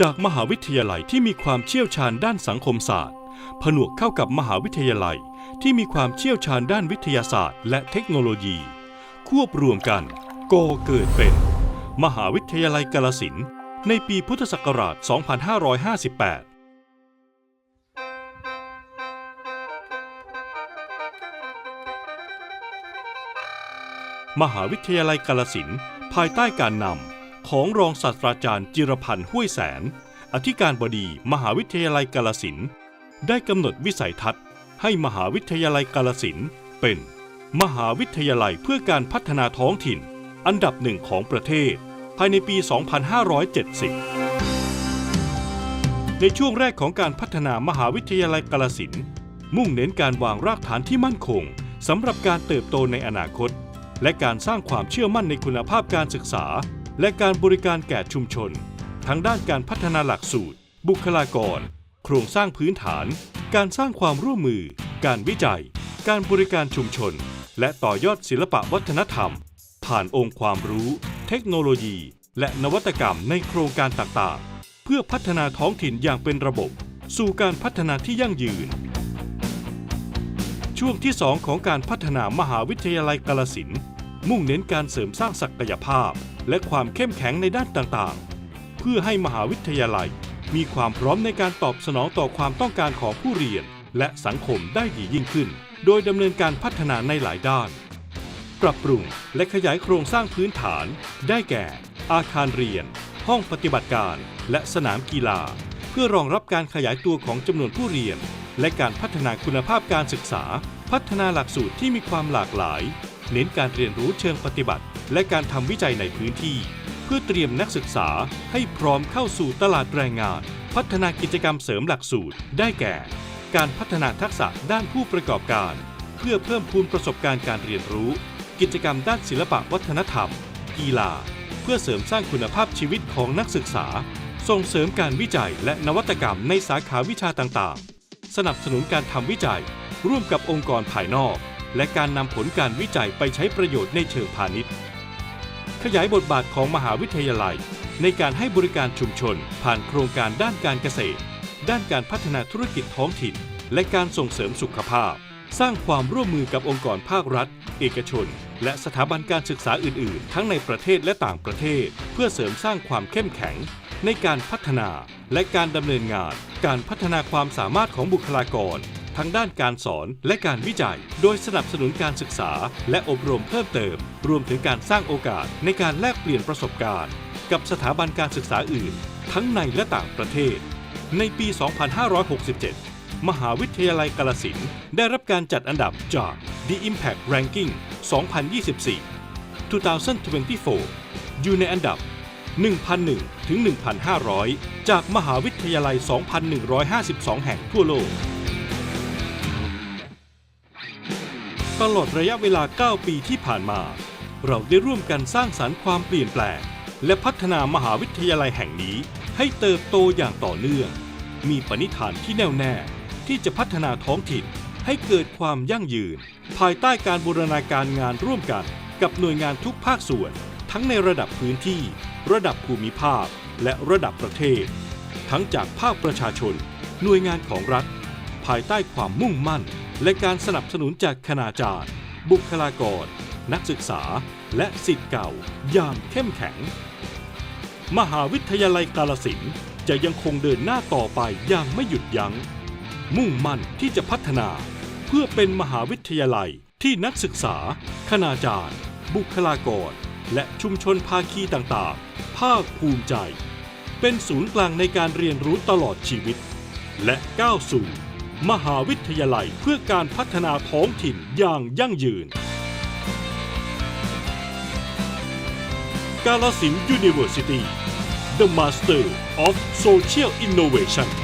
จากมหาวิทยาลัยที่มีความเชี่ยวชาญด้านสังคมศาสตร์ ผนวกเข้ากับมหาวิทยาลัยที่มีความเชี่ยวชาญด้านวิทยาศาสตร์ และเทคโนโลยี ควบรวมกันก่อเกิดเป็น มหาวิทยาลัยกาลสินในปีพุทธศักราช 2558มหาวิทยาลัยกาลสินภายใต้การนำ ของรองศาสตราจารย์จิรพันธ์ห้วยแสน อธิการบดีมหาวิทยาลัยกาลสินได้กำหนดวิสัยทัศน์ ให้มหาวิทยาลัยกาลสินเป็น มหาวิทยาลัยเพื่อการพัฒนาท้องถิ่น อันดับหนึ่งของประเทศ ภายในปี 2570 ในช่วงแรกของการพัฒนามหาวิทยาลัยกาลสินมุ่งเน้นการวางรากฐานที่มั่นคงสำหรับการเติบโตในอนาคต และการสร้างความเชื่อมั่นในคุณภาพการศึกษา และการบริการแก่ชุมชน ทั้งด้านการพัฒนาหลักสูตร บุคลากร โครงสร้างพื้นฐาน การสร้างความร่วมมือ การวิจัย การบริการชุมชน และต่อยอดศิลปะวัฒนธรรม ผ่านองค์ความรู้ เทคโนโลยี และนวัตกรรมในโครงการต่างๆ เพื่อพัฒนาท้องถิ่นอย่างเป็นระบบ สู่การพัฒนาที่ยั่งยืน ช่วงที่ 2 ของการพัฒนามหาวิทยาลัยกาลสิน์ มุ่งเน้นการเสริมสร้างศักยภาพ และความเข้มแข็งในด้านต่างๆ เพื่อให้มหาวิทยาลัย มีความพร้อมในการตอบสนองต่อความต้องการของผู้เรียน และสังคมได้ดียิ่งขึ้น โดยดำเนินการพัฒนาในหลายด้าน ปรับปรุงและขยายโครงสร้างพื้นฐาน ได้แก่ อาคารเรียน ห้องปฏิบัติการ และสนามกีฬา เพื่อรองรับการขยายตัวของจำนวนผู้เรียน และการพัฒนาคุณภาพการศึกษา พัฒนาหลักสูตรที่มีความหลากหลาย เน้นการเรียนรู้เชิงปฏิบัติ และการทำวิจัยในพื้นที่ เพื่อเตรียมนักศึกษาให้พร้อมเข้าสู่ตลาดแรงงาน พัฒนากิจกรรมเสริมหลักสูตร ได้แก่ การพัฒนาทักษะด้านผู้ประกอบการ เพื่อเพิ่มพูนประสบการณ์การเรียนรู้ กิจกรรมด้านศิลปะวัฒนธรรม กีฬา เพื่อเสริมสร้างคุณภาพชีวิตของนักศึกษา ส่งเสริมการวิจัยและนวัตกรรมในสาขาวิชาต่างๆ สนับสนุนการทำวิจัย ร่วมกับองค์กรภายนอก และการนำผลการวิจัยไปใช้ประโยชน์ในเชิงพาณิชย์ ขยายบทบาทของมหาวิทยาลัย ในการให้บริการชุมชน ผ่านโครงการด้านการเกษตร ด้านการพัฒนาธุรกิจท้องถิ่น และการส่งเสริมสุขภาพ สร้างความร่วมมือกับองค์กรภาครัฐ เอกชน และสถาบันการศึกษาอื่น ๆ ทั้งในประเทศและต่างประเทศ เพื่อเสริมสร้างความเข้มแข็ง ในการพัฒนาและการดำเนินงาน การพัฒนาความสามารถของบุคลากร ทั้งด้านการสอนและการวิจัย โดยสนับสนุนการศึกษา และอบรมเพิ่มเติม รวมถึงการสร้างโอกาสในการแลกเปลี่ยนประสบการณ์ กับสถาบันการศึกษาอื่น ทั้งในและต่างประเทศ ในปี 2567 มหาวิทยาลัยกาลสินได้รับการจัดอันดับจาก The Impact Ranking 2024 2024 อยู่ในอันดับ 1,001 ถึง 1,500 จากมหาวิทยาลัย 2,152 แห่งทั่วโลก ตลอดระยะเวลา 9 ปีที่ผ่านมา เราได้ร่วมกันสร้างสรรค์ความเปลี่ยนแปลง และพัฒนามหาวิทยาลัยแห่งนี้ ให้เติบโตอย่างต่อเนื่อง มีปณิธานที่แน่วแน่ ที่จะพัฒนาท้องถิ่นให้เกิดความยั่งยืน ภายใต้การบูรณาการงานร่วมกัน กับหน่วยงานทุกภาคส่วน ทั้งในระดับพื้นที่ ระดับภูมิภาค และระดับประเทศ ทั้งจากภาคประชาชน หน่วยงานของรัฐ ภายใต้ความมุ่งมั่น และการสนับสนุนจากคณาจารย์ บุคลากร นักศึกษา และสิทธิ์เก่า อย่างเข้มแข็ง มหาวิทยาลัยกาลสินจะยังคงเดินหน้าต่อไปอย่างไม่หยุดยัง้ง มุ่งมั่นที่จะพัฒนา เพื่อเป็นมหาวิทยาลัยที่นักศึกษา คณาจารย์ บุคลากร และชุมชนภาคีต่างๆ ภาคภูมิใจ เป็นศูนย์กลางในการเรียนรู้ตลอดชีวิต และก้าวสู่ มหาวิทยาลัยเพื่อการพัฒนาท้องถิ่นอย่างยั่งยืน กาลสินยูนิเวอร์ซิตี้ The Master of Social Innovation